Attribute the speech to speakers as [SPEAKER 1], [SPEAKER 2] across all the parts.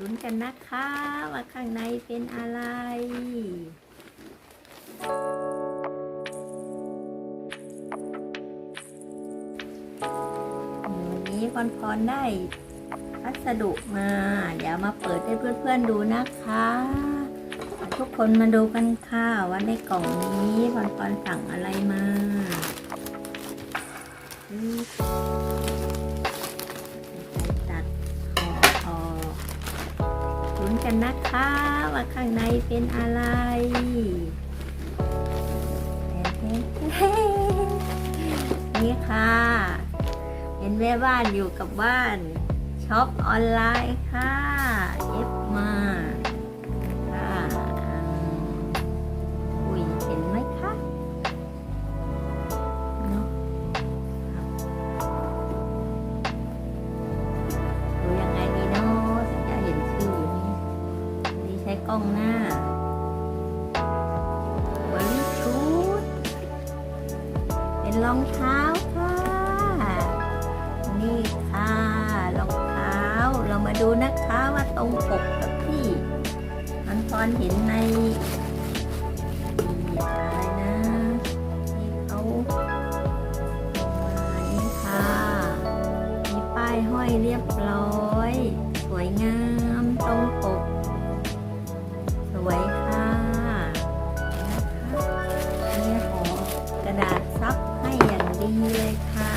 [SPEAKER 1] ลุ้นกันนะคะ ว่าข้างในเป็นอะไรวันนี้พรพรได้พัสดุมา เดี๋ยวมาเปิดให้เพื่อนๆดูนะคะ ทุกคนมาดูกันค่ะว่าในกล่องนี้พรพรสั่งอะไรมา นกันนะคะ ว่าข้างในเป็นอะไรนี่ค่ะเห็นแม่บ้านอยู่กับบ้านช็อปออนไลน์ค่ะเอฟมาค่ะอุ้ยเห็นไหม ป้องหน้าบริชูดเป็นรองเท้าค่ะ นี่ค่ะรองเท้า เรามาดูนะคะว่าตรงปกกับที่มันพรเห็นในมีอะไรนะที่เขามานี่ค่ะ มีป้ายห้อยเรียบร้อย สวยงามตรงปก วยค่ะนะคะนี่ห่อกระดาษซับให้อย่างดีเลยค่ะ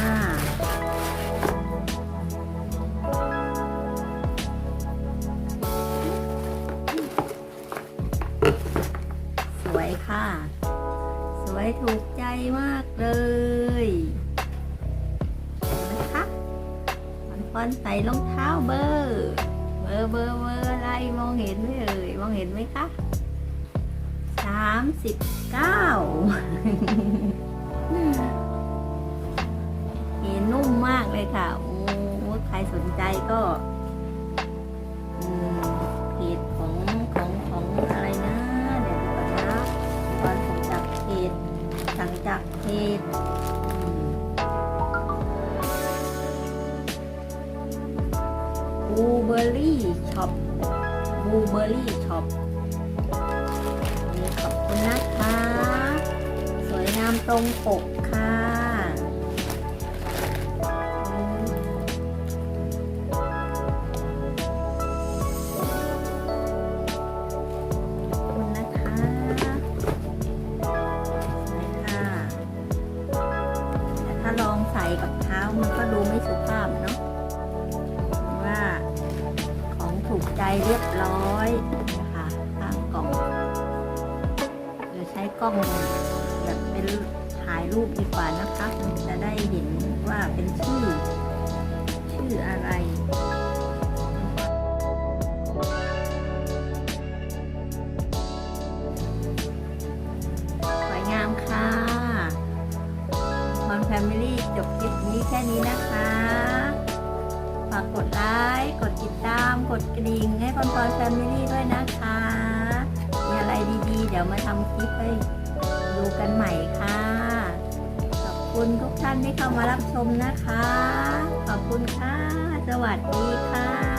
[SPEAKER 1] สวยค่ะ สวยถูกใจมากเลยนะคะมันพอนใส่รองเท้าเบอร์ เบอร์เบอร์เบอร์อะไรมองเห็นไหมเอ่ยมองเห็นไหมคะสามสิบเก้าเห็นนุ่มมากเลยค่ะ โอ้ใครสนใจก็ บูเบอรี่ช็อปบูเบอรี่ช็อปขอบคุณนะคะ สวยงามตรงปก ช้กล้องแบบเป็นถ่ายรูปดีกว่านะคะจะได้เห็นว่าเป็นชื่อ ชื่ออะไรสวยงามค่ะพรแฟมิลี่จบคลิปนี้แค่นี้นะคะฝากกดไลค์กดติดตามกดกระดิ่งให้พรพรแฟมิลี่ด้วยนะคะ ดี๋ยวมาทำคลิปให้ดูกันใหม่ค่ะ ขอบคุณทุกท่านที่เข้ามารับชมนะคะ ขอบคุณค่ะ สวัสดีค่ะ